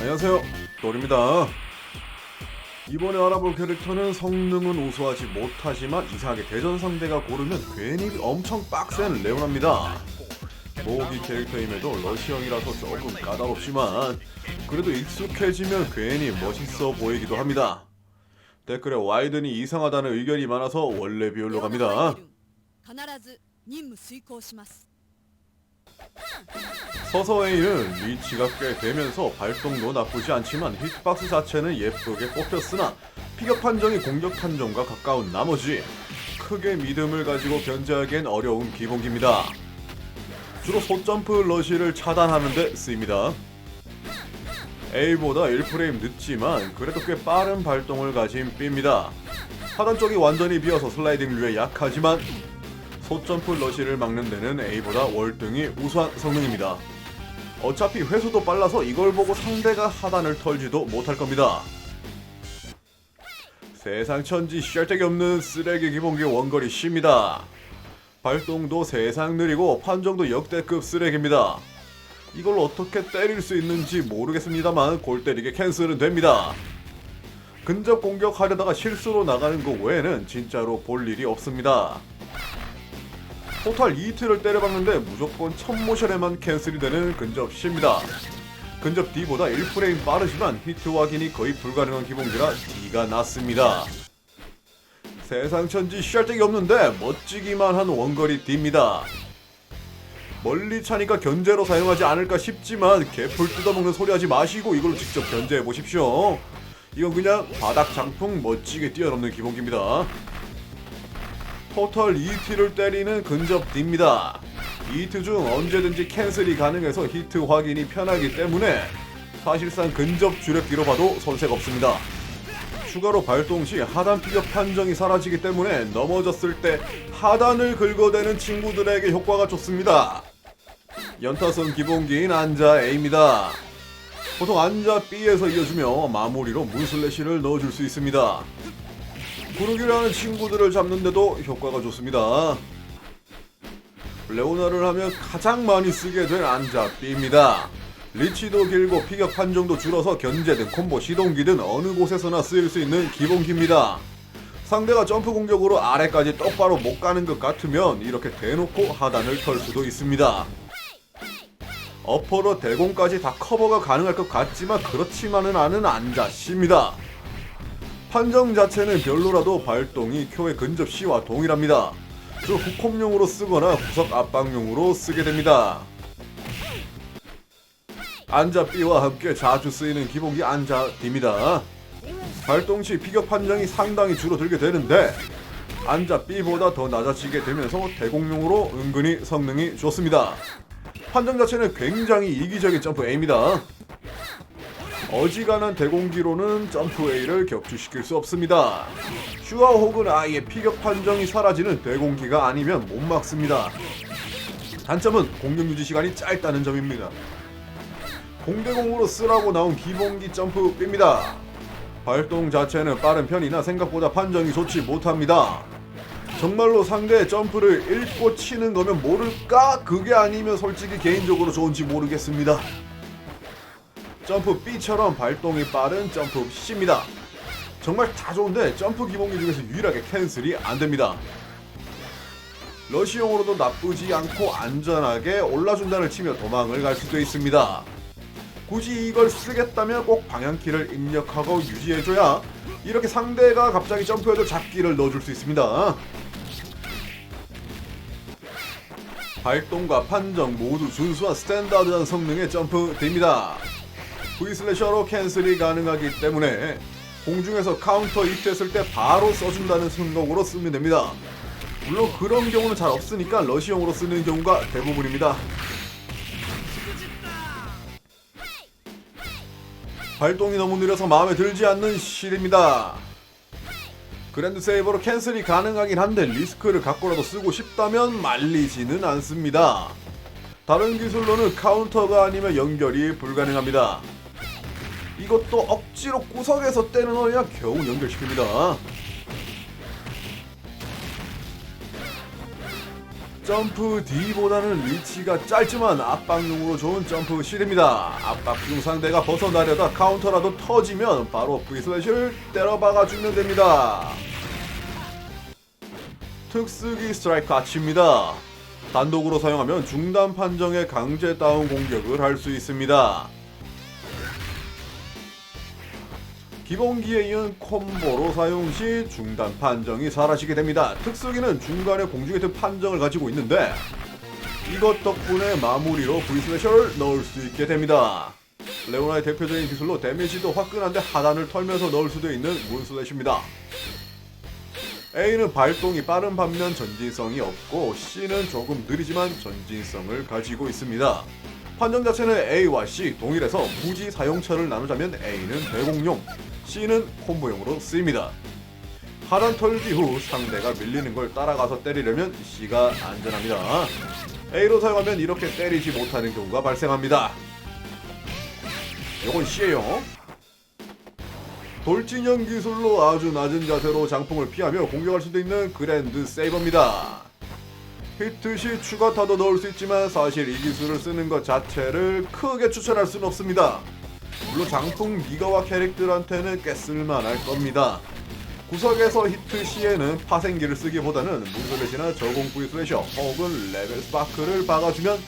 안녕하세요. 돌입니다. 이번에 알아볼 캐릭터는 성능은 우수하지 못하지만 이상하게 대전 상대가 고르면 괜히 엄청 빡센 레오나입니다. 모기 캐릭터임에도 러시형이라서 조금 까다롭지만 그래도 익숙해지면 괜히 멋있어 보이기도 합니다. 댓글에 와이든이 이상하다는 의견이 많아서 원래 비율로 갑니다. 서서웨이는 위치가 꽤 되면서 발동도 나쁘지 않지만 히트박스 자체는 예쁘게 뽑혔으나 피격 판정이 공격 판정과 가까운 나머지 크게 믿음을 가지고 견제하기엔 어려운 기본기입니다. 주로 소점프 러쉬를 차단하는데 쓰입니다. A보다 1프레임 늦지만 그래도 꽤 빠른 발동을 가진 B입니다. 하단 쪽이 완전히 비어서 슬라이딩류에 약하지만 소점프 러쉬를 막는 데는 A보다 월등히 우수한 성능입니다. 어차피 회수도 빨라서 이걸 보고 상대가 하단을 털지도 못할 겁니다. 세상 천지 쩔데기 없는 쓰레기 기본기 원거리 C입니다. 발동도 세상 느리고 판정도 역대급 쓰레기입니다. 이걸 어떻게 때릴 수 있는지 모르겠습니다만 골 때리게 캔슬은 됩니다. 근접 공격하려다가 실수로 나가는 거 외에는 진짜로 볼 일이 없습니다. 토탈 2트를 때려박는데 무조건 첫 모션에만 캔슬이 되는 근접 C입니다. 근접 D보다 1프레임 빠르지만 히트 확인이 거의 불가능한 기본기라 D가 낫습니다. 세상 천지 쩔데기 없는데 멋지기만 한 원거리 D입니다. 멀리 차니까 견제로 사용하지 않을까 싶지만 개풀 뜯어먹는 소리 하지 마시고 이걸로 직접 견제해 보십시오. 이건 그냥 바닥 장풍 멋지게 뛰어넘는 기본기입니다. 토탈 2T를 때리는 근접 D입니다. 2트 중 언제든지 캔슬이 가능해서 히트 확인이 편하기 때문에 사실상 근접 주력기로 봐도 손색 없습니다. 추가로 발동 시 하단 피격 판정이 사라지기 때문에 넘어졌을 때 하단을 긁어대는 친구들에게 효과가 좋습니다. 연타선 기본기인 안자 A입니다. 보통 안자 B에서 이어주며 마무리로 문슬래시를 넣어줄 수 있습니다. 구르기라는 친구들을 잡는데도 효과가 좋습니다. 레오나를 하면 가장 많이 쓰게 된 안자 B입니다. 리치도 길고 피격 판정도 줄어서 견제든 콤보 시동기든 어느 곳에서나 쓰일 수 있는 기본기입니다. 상대가 점프 공격으로 아래까지 똑바로 못 가는 것 같으면 이렇게 대놓고 하단을 털 수도 있습니다. 어퍼로 대공까지 다 커버가 가능할 것 같지만 그렇지만은 않은 안자씨입니다. 판정 자체는 별로라도 발동이 큐의 근접 C와 동일합니다. 주 후콤용으로 쓰거나 구석 압박용으로 쓰게 됩니다. 안자 B와 함께 자주 쓰이는 기본기 안자 D입니다. 발동 시 피격 판정이 상당히 줄어들게 되는데 안자 B보다 더 낮아지게 되면서 대공용으로 은근히 성능이 좋습니다. 판정 자체는 굉장히 이기적인 점프 A입니다. 어지간한 대공기로는 점프 A를 격추시킬 수 없습니다. 슈아 혹은 아예 피격 판정이 사라지는 대공기가 아니면 못 막습니다. 단점은 공격 유지 시간이 짧다는 점입니다. 공대공으로 쓰라고 나온 기본기 점프 B입니다. 발동 자체는 빠른 편이나 생각보다 판정이 좋지 못합니다. 정말로 상대의 점프를 읽고 치는 거면 모를까? 그게 아니면 솔직히 개인적으로 좋은지 모르겠습니다. 점프 B처럼 발동이 빠른 점프 C입니다. 정말 다 좋은데 점프 기본기 중에서 유일하게 캔슬이 안 됩니다. 러시용으로도 나쁘지 않고 안전하게 올라준다를 치며 도망을 갈 수도 있습니다. 굳이 이걸 쓰겠다면 꼭 방향키를 입력하고 유지해줘야 이렇게 상대가 갑자기 점프해도 잡기를 넣어줄 수 있습니다. 발동과 판정 모두 준수한 스탠다드한 성능의 점프입니다. V 슬래셔로 캔슬이 가능하기 때문에 공중에서 카운터 입했을 때 바로 써준다는 생각으로 쓰면 됩니다. 물론 그런 경우는 잘 없으니까 러시용으로 쓰는 경우가 대부분입니다. 발동이 너무 느려서 마음에 들지 않는 실입니다. 그랜드 세이버로 캔슬이 가능하긴 한데 리스크를 갖고라도 쓰고 싶다면 말리지는 않습니다. 다른 기술로는 카운터가 아니면 연결이 불가능합니다. 이것도 억지로 구석에서 때려넣어야 겨우 연결시킵니다. 점프 D보다는 리치가 짧지만 압박용으로 좋은 점프 C입니다. 압박 중 상대가 벗어나려다 카운터라도 터지면 바로 V 슬래시를 때려 박아 주면 됩니다. 특수기 스트라이크 아치입니다. 단독으로 사용하면 중단 판정의 강제 다운 공격을 할 수 있습니다. 기본기에 이은 콤보로 사용 시 중단 판정이 사라지게 됩니다. 특수기는 중간에 공중에 든 판정을 가지고 있는데 이것 덕분에 마무리로 슬래셔를 넣을 수 있게 됩니다. 레오나의 대표적인 기술로 데미지도 화끈한데 하단을 털면서 넣을 수도 있는 문 슬래시입니다. A는 발동이 빠른 반면 전진성이 없고 C는 조금 느리지만 전진성을 가지고 있습니다. 판정 자체는 A와 C 동일해서 무지 사용처를 나누자면 A는 대공용, C는 콤보용으로 쓰입니다. 하단 털기 후 상대가 밀리는 걸 따라가서 때리려면 C가 안전합니다. A로 사용하면 이렇게 때리지 못하는 경우가 발생합니다. 요건 C예요. 돌진형 기술로 아주 낮은 자세로 장풍을 피하며 공격할 수도 있는 그랜드 세이버입니다. 히트 시 추가 타도 넣을 수 있지만 사실 이 기술을 쓰는 것 자체를 크게 추천할 수는 없습니다. 물론 장풍 미가와 캐릭터한테는 꽤 쓸만할 겁니다. 구석에서 히트 시에는 파생기를 쓰기보다는 문슬래시나 저공 V 슬래셔 혹은 레벨 스파크를 박아주면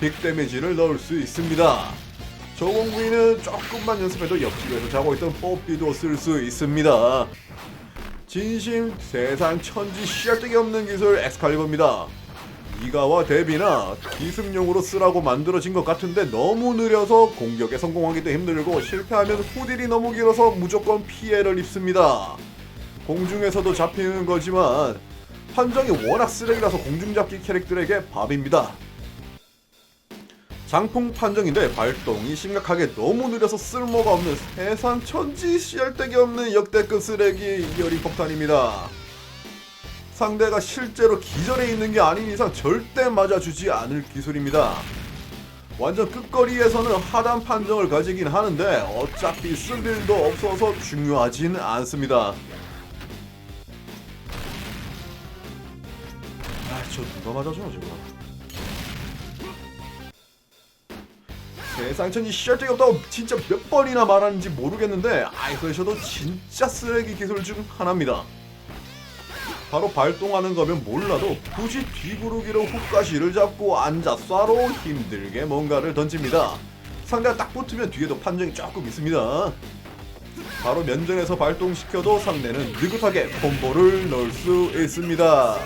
빅 데미지를 넣을 수 있습니다. 저공구이는 조금만 연습해도 옆집에서 자고 있던 뽀삐도 쓸 수 있습니다. 진심 세상 천지 씨알데기 없는 기술 엑스칼리버입니다. 이가와 데비나 기습용으로 쓰라고 만들어진 것 같은데 너무 느려서 공격에 성공하기도 힘들고 실패하면 후딜이 너무 길어서 무조건 피해를 입습니다. 공중에서도 잡히는 거지만 판정이 워낙 쓰레기라서 공중잡기 캐릭터에게 밥입니다. 장풍 판정인데 발동이 심각하게 너무 느려서 쓸모가 없는 세상 천지 씨알데기 없는 역대급 쓰레기 이어링 폭탄입니다. 상대가 실제로 기절해 있는 게 아닌 이상 절대 맞아주지 않을 기술입니다. 완전 끝거리에서는 하단 판정을 가지긴 하는데 어차피 쓸 일도 없어서 중요하진 않습니다. 아, 저 누가 맞아줘 지금? 세상 천지 씨알데기 없다고 진짜 몇 번이나 말하는지 모르겠는데 아이솔레이션도 진짜 쓰레기 기술 중 하나입니다. 바로 발동하는 거면 몰라도 굳이 뒤구르기로 훅가시를 잡고 앉아 쏴로 힘들게 뭔가를 던집니다. 상대가 딱 붙으면 뒤에도 판정이 조금 있습니다. 바로 면전에서 발동시켜도 상대는 느긋하게 콤보를 넣을 수 있습니다.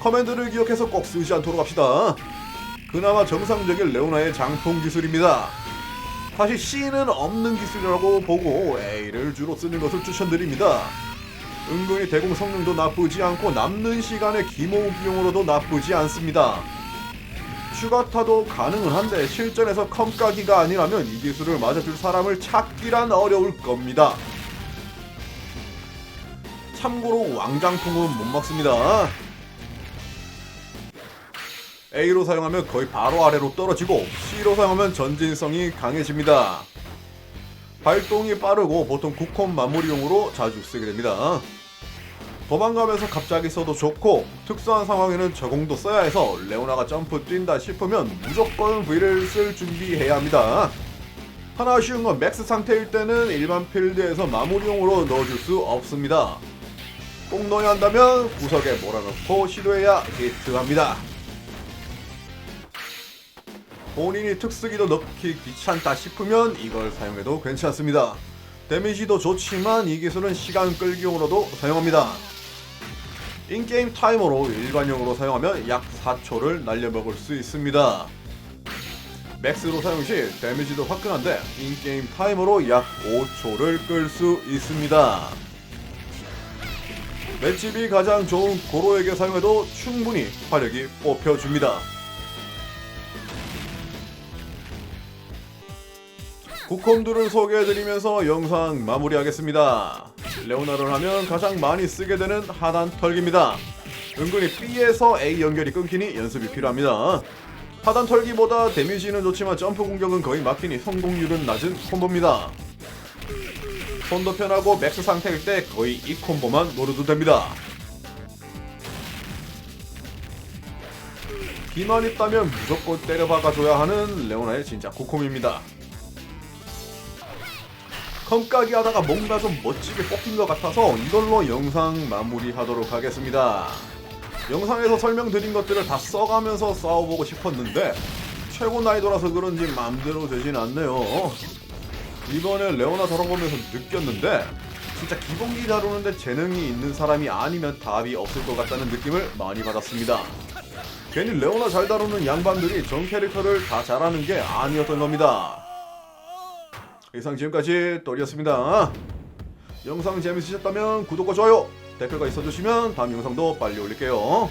커맨드를 기억해서 꼭 쓰지 않도록 합시다. 그나마 정상적인 레오나의 장풍 기술입니다. 사실 C는 없는 기술이라고 보고 A를 주로 쓰는 것을 추천드립니다. 은근히 대공 성능도 나쁘지 않고 남는 시간에 기모기용으로도 나쁘지 않습니다. 추가타도 가능은 한데 실전에서 컴 까기가 아니라면 이 기술을 맞아줄 사람을 찾기란 어려울 겁니다. 참고로 왕장풍은 못 막습니다. A로 사용하면 거의 바로 아래로 떨어지고 C로 사용하면 전진성이 강해집니다. 발동이 빠르고 보통 국홈 마무리용으로 자주 쓰게 됩니다. 도망가면서 갑자기 써도 좋고 특수한 상황에는 저공도 써야 해서 레오나가 점프 뛴다 싶으면 무조건 V를 쓸 준비해야 합니다. 하나 아쉬운 건 맥스 상태일 때는 일반 필드에서 마무리용으로 넣어줄 수 없습니다. 꼭 넣어야 한다면 구석에 몰아넣고 시도해야 히트합니다. 본인이 특수기도 넣기 귀찮다 싶으면 이걸 사용해도 괜찮습니다. 데미지도 좋지만 이 기술은 시간 끌기용으로도 사용합니다. 인게임 타이머로 일반용으로 사용하면 약 4초를 날려먹을 수 있습니다. 맥스로 사용 시 데미지도 화끈한데 인게임 타이머로 약 5초를 끌 수 있습니다. 맷집이 가장 좋은 고로에게 사용해도 충분히 화력이 뽑혀줍니다. 국컴들을 소개해드리면서 영상 마무리하겠습니다. 레오나를 하면 가장 많이 쓰게 되는 하단 털기입니다. 은근히 B에서 A 연결이 끊기니 연습이 필요합니다. 하단 털기보다 데미지는 좋지만 점프 공격은 거의 막히니 성공률은 낮은 콤보입니다. 손도 편하고 맥스 상태일 때 거의 이 콤보만 노려도 됩니다. 기만 있다면 무조건 때려 박아줘야 하는 레오나의 진짜 코콤입니다. 컴까기 하다가 뭔가 좀 멋지게 뽑힌 것 같아서 이걸로 영상 마무리하도록 하겠습니다. 영상에서 설명드린 것들을 다 써가면서 싸워보고 싶었는데 최고 난이도라서 그런지 맘대로 되진 않네요. 이번에 레오나 돌아보면서 느꼈는데 진짜 기본기 다루는데 재능이 있는 사람이 아니면 답이 없을 것 같다는 느낌을 많이 받았습니다. 괜히 레오나 잘 다루는 양반들이 전 캐릭터를 다 잘하는 게 아니었던 겁니다. 이상 지금까지 또리였습니다. 영상 재밌으셨다면 구독과 좋아요, 댓글과 있어주시면 다음 영상도 빨리 올릴게요.